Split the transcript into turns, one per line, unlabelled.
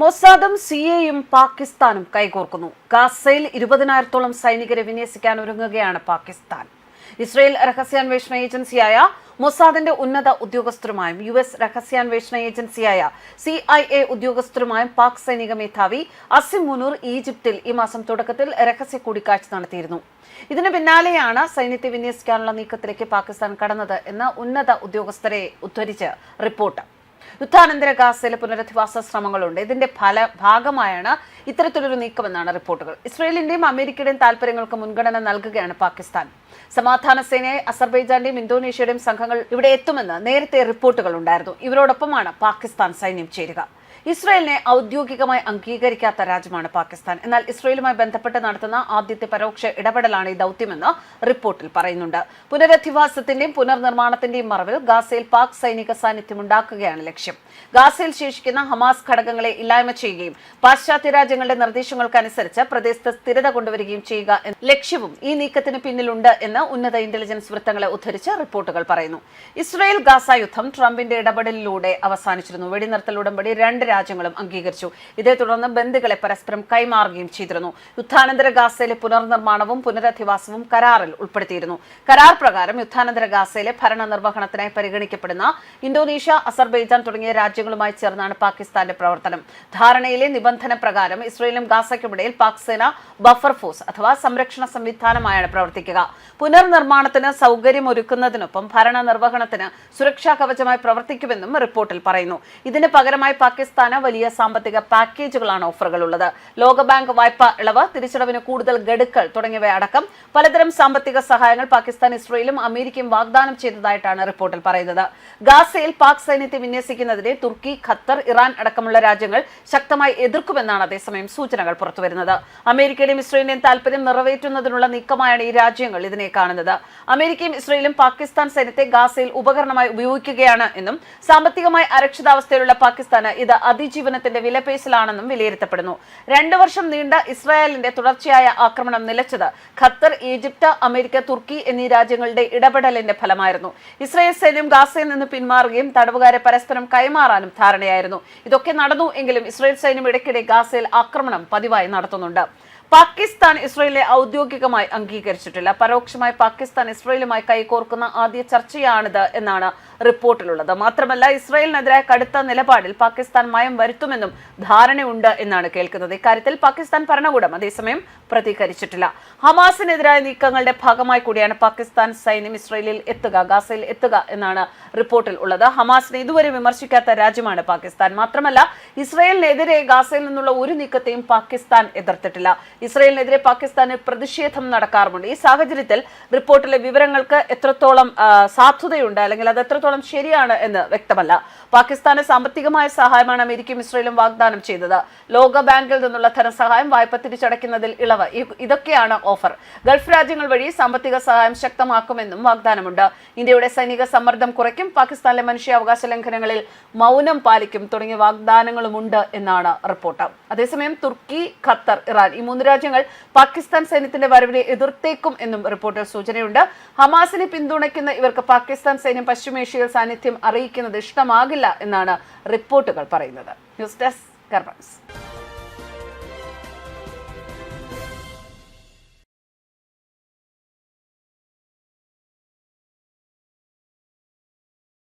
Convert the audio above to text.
മൊസാദും C എയും പാകിസ്ഥാനും കൈകോർക്കുന്നു. ഗാസയിൽ ഇരുപതിനായിരത്തോളം സൈനികരെ വിന്യസിക്കാൻ ഒരുങ്ങുകയാണ് പാകിസ്ഥാൻ. ഇസ്രയേൽ രഹസ്യാന്വേഷണ ഏജൻസിയായ മൊസാദിന്റെ ഉന്നത ഉദ്യോഗസ്ഥരുമായും യു എസ് രഹസ്യാന്വേഷണ ഏജൻസിയായ സി ഐ എ ഉദ്യോഗസ്ഥരുമായും പാക് സൈനിക മേധാവി അസിം മുനൂർ ഈജിപ്തിൽ ഈ മാസം തുടക്കത്തിൽ രഹസ്യ കൂടിക്കാഴ്ച നടത്തിയിരുന്നു. ഇതിന് പിന്നാലെയാണ് സൈന്യത്തെ വിന്യസിക്കാനുള്ള നീക്കത്തിലേക്ക് പാകിസ്ഥാൻ കടന്നത് എന്ന് ഉന്നത ഉദ്യോഗസ്ഥരെ ഉദ്ധരിച്ച് റിപ്പോർട്ട്. യുദ്ധാനന്തര ഗാസയിലെ പുനരധിവാസ ശ്രമങ്ങളുണ്ട്. ഇതിന്റെ ഫല ഭാഗമായാണ് ഇത്തരത്തിലൊരു നീക്കമെന്നാണ് റിപ്പോർട്ടുകൾ. ഇസ്രയേലിന്റെയും അമേരിക്കയുടെയും താൽപര്യങ്ങൾക്ക് മുൻഗണന നൽകുകയാണ് പാകിസ്ഥാൻ. സമാധാന സേനയെ അസർബൈജാന്റെയും ഇന്തോനേഷ്യയുടെയും സംഘങ്ങൾ ഇവിടെ എത്തുമെന്ന് നേരത്തെ റിപ്പോർട്ടുകൾ ഉണ്ടായിരുന്നു. ഇവരോടൊപ്പമാണ് പാകിസ്ഥാൻ സൈന്യം ചേരുക. ഇസ്രയേലിനെ ഔദ്യോഗികമായി അംഗീകരിക്കാത്ത രാജ്യമാണ് പാകിസ്ഥാൻ. എന്നാൽ ഇസ്രയേലുമായി ബന്ധപ്പെട്ട് നടത്തുന്ന ആദ്യത്തെ പരോക്ഷ ഇടപെടലാണ് ഈ ദൗത്യമെന്ന് റിപ്പോർട്ടിൽ പറയുന്നുണ്ട്. പുനരധിവാസത്തിന്റെയും പുനർനിർമ്മാണത്തിന്റെയും മറവിൽ ഗാസയിൽ പാക് സൈനിക സാന്നിധ്യം ഉണ്ടാക്കുകയാണ് ലക്ഷ്യം. ഗാസയിൽ ശേഷിക്കുന്ന ഹമാസ് ഘടകങ്ങളെ ഇല്ലായ്മ ചെയ്യുകയും പാശ്ചാത്യ രാജ്യങ്ങളുടെ നിർദ്ദേശങ്ങൾക്കനുസരിച്ച് പ്രദേശത്ത് സ്ഥിരത കൊണ്ടുവരികയും ചെയ്യുക എന്ന ലക്ഷ്യവും ഈ നീക്കത്തിന് പിന്നിലുണ്ട് എന്ന് ഉന്നത ഇന്റലിജൻസ് വൃത്തങ്ങളെ ഉദ്ധരിച്ച് റിപ്പോർട്ടുകൾ പറയുന്നു. ഇസ്രയേൽ ഗാസ യുദ്ധം ട്രംപിന്റെ ഇടപെടലിലൂടെ അവസാനിച്ചിരുന്നു. വെടിനിർത്തൽ ഉടമ്പടി രണ്ട് രാജ്യങ്ങളും അംഗീകരിച്ചു. ഇതേ തുടർന്ന് ബന്ധുക്കളെ പരസ്പരം കൈമാറുകയും ചെയ്തിരുന്നു. യുദ്ധാനന്തര ഗാസയിലെ പുനർനിർമ്മാണവും പുനരധിവാസവും കരാറിൽ ഉൾപ്പെടുത്തിയിരുന്നു. കരാർ പ്രകാരം യുദ്ധാനന്തര ഗാസയിലെ ഭരണ നിർവഹണത്തിനായി പരിഗണിക്കപ്പെടുന്ന ഇന്തോനേഷ്യ അസർബൈജാൻ തുടങ്ങിയ രാജ്യങ്ങളുമായി ചേർന്നാണ് പാകിസ്ഥാന്റെ പ്രവർത്തനം. ധാരണയിലെ നിബന്ധന പ്രകാരം ഇസ്രയേലും ഗാസയ്ക്കുമിടയിൽ പാക് സേന ബഫർ ഫോഴ്സ് അഥവാ സംരക്ഷണ സംവിധാനമായാണ് പ്രവർത്തിക്കുക. പുനർനിർമ്മാണത്തിന് സൗകര്യമൊരുക്കുന്നതിനൊപ്പം ഭരണ നിർവഹണത്തിന് സുരക്ഷാ കവചമായി പ്രവർത്തിക്കുമെന്നും റിപ്പോർട്ടിൽ പറയുന്നു. ഇതിന് പകരമായി പാകിസ്ഥാന് വലിയ സാമ്പത്തിക പാക്കേജുകളാണ് ഓഫറുകൾ ഉള്ളത് ലോകബാങ്ക് വായ്പ ഇളവ് തിരിച്ചടവിന് കൂടുതൽ ഗഡുക്കൾ തുടങ്ങിയവ അടക്കം പലതരം സാമ്പത്തിക സഹായങ്ങൾ പാകിസ്ഥാൻ ഇസ്രയേലും അമേരിക്കയും വാഗ്ദാനം ചെയ്തതായിട്ടാണ് റിപ്പോർട്ടിൽ പറയുന്നത്. ഗാസയിൽ പാക് സൈന്യത്തെ വിന്യസിക്കുന്നതിനെ തുർക്കി ഖത്തർ ഇറാൻ അടക്കമുള്ള രാജ്യങ്ങൾ ശക്തമായി എതിർക്കുമെന്നാണ് അതേസമയം സൂചനകൾ പുറത്തുവരുന്നത്. അമേരിക്കയുടെയും ഇസ്രയേലിന്റെയും താൽപര്യം നിറവേറ്റുന്നതിനുള്ള നീക്കമായാണ് ഈ രാജ്യങ്ങൾ ഇതിനെ കാണുന്നത്. അമേരിക്കയും ഇസ്രയേലും പാകിസ്ഥാൻ സൈന്യത്തെ ഗാസയിൽ ഉപകരണമായി ഉപയോഗിക്കുകയാണ് എന്നും സാമ്പത്തികമായി അരക്ഷിതാവസ്ഥയിലുള്ള പാകിസ്ഥാന് ഇത് അതിജീവനത്തിന്റെ വിലപേശലാണെന്നും വിലയിരുത്തപ്പെടുന്നു. രണ്ടു വർഷം നീണ്ട ഇസ്രായേലിന്റെ തുടർച്ചയായ ആക്രമണം നിലച്ചത് ഖത്തർ ഈജിപ്ത് അമേരിക്ക തുർക്കി എന്നീ രാജ്യങ്ങളുടെ ഇടപെടലിന്റെ ഫലമായിരുന്നു. ഇസ്രായേൽ സൈന്യം ഗാസയിൽ നിന്ന് പിന്മാറുകയും തടവുകാരെ പരസ്പരം കൈമാറാനും ധാരണയായിരുന്നു. ഇതൊക്കെ നടന്നു എങ്കിലും ഇസ്രായേൽ സൈന്യം ഇടയ്ക്കിടെ ഗാസയിൽ ആക്രമണം പതിവായി നടത്തുന്നുണ്ട്. പാകിസ്ഥാൻ ഇസ്രയേലിനെ ഔദ്യോഗികമായി അംഗീകരിച്ചിട്ടില്ല. പരോക്ഷമായി പാകിസ്ഥാൻ ഇസ്രയേലുമായി കൈകോർക്കുന്ന ആദ്യ ചർച്ചയാണിത് എന്നാണ് റിപ്പോർട്ടിലുള്ളത്. മാത്രമല്ല ഇസ്രയേലിനെതിരായ കടുത്ത നിലപാടിൽ പാകിസ്ഥാൻ മയം വരുത്തുമെന്നും ധാരണയുണ്ട് എന്നാണ് കേൾക്കുന്നത്. ഇക്കാര്യത്തിൽ പാകിസ്ഥാൻ ഭരണകൂടം അതേസമയം പ്രതികരിച്ചിട്ടില്ല. ഹമാസിനെതിരായ നീക്കങ്ങളുടെ ഭാഗമായി കൂടിയാണ് പാകിസ്ഥാൻ സൈന്യം ഇസ്രയേലിൽ എത്തുക ഗാസയിൽ എത്തുക എന്നാണ് റിപ്പോർട്ടിൽ ഉള്ളത്. ഹമാസിനെ ഇതുവരെ വിമർശിക്കാത്ത രാജ്യമാണ് പാകിസ്ഥാൻ. മാത്രമല്ല ഇസ്രയേലിനെതിരെ ഗാസയിൽ നിന്നുള്ള ഒരു നീക്കത്തെയും പാകിസ്ഥാൻ എതിർത്തിട്ടില്ല. ഇസ്രയേലിനെതിരെ പാകിസ്ഥാന് പ്രതിഷേധം നടക്കാറുമുണ്ട്. ഈ സാഹചര്യത്തിൽ റിപ്പോർട്ടിലെ വിവരങ്ങൾക്ക് എത്രത്തോളം സാധുതയുണ്ട് അല്ലെങ്കിൽ അത് എത്രത്തോളം ശരിയാണ് എന്ന് വ്യക്തമല്ല. പാകിസ്ഥാന് സാമ്പത്തികമായ സഹായമാണ് അമേരിക്കയും ഇസ്രയേലും വാഗ്ദാനം ചെയ്തത്. ലോക ബാങ്കിൽ നിന്നുള്ള ധനസഹായം വായ്പ തിരിച്ചടയ്ക്കുന്നതിൽ ഇളവ്. ഇതൊക്കെയാണ് ഓഫർ. ഗൾഫ് രാജ്യങ്ങൾ വഴി സാമ്പത്തിക സഹായം ശക്തമാക്കുമെന്നും വാഗ്ദാനമുണ്ട്. ഇന്ത്യയുടെ സൈനിക സമ്മർദ്ദം കുറയ്ക്കും പാകിസ്ഥാനിലെ മനുഷ്യാവകാശ ലംഘനങ്ങളിൽ മൗനം പാലിക്കും തുടങ്ങിയ വാഗ്ദാനങ്ങളുമുണ്ട് എന്നാണ് റിപ്പോർട്ട്. അതേസമയം തുർക്കി ഖത്തർ ഇറാൻ ഈ മൂന്ന് രാജ്യങ്ങൾ പാകിസ്ഥാൻ സൈന്യത്തിന്റെ വരവിനെ എതിർത്തേക്കും എന്നും റിപ്പോർട്ടിൽ സൂചനയുണ്ട്. ഹമാസിനെ പിന്തുണയ്ക്കുന്ന ഇവർക്ക് പാകിസ്ഥാൻ സൈന്യം പശ്ചിമേഷ്യയിൽ സാന്നിധ്യം അറിയിക്കുന്നത് ഇഷ്ടമാകില്ല എന്നാണ് റിപ്പോർട്ടുകൾ പറയുന്നത്. News desk കർബൻസ്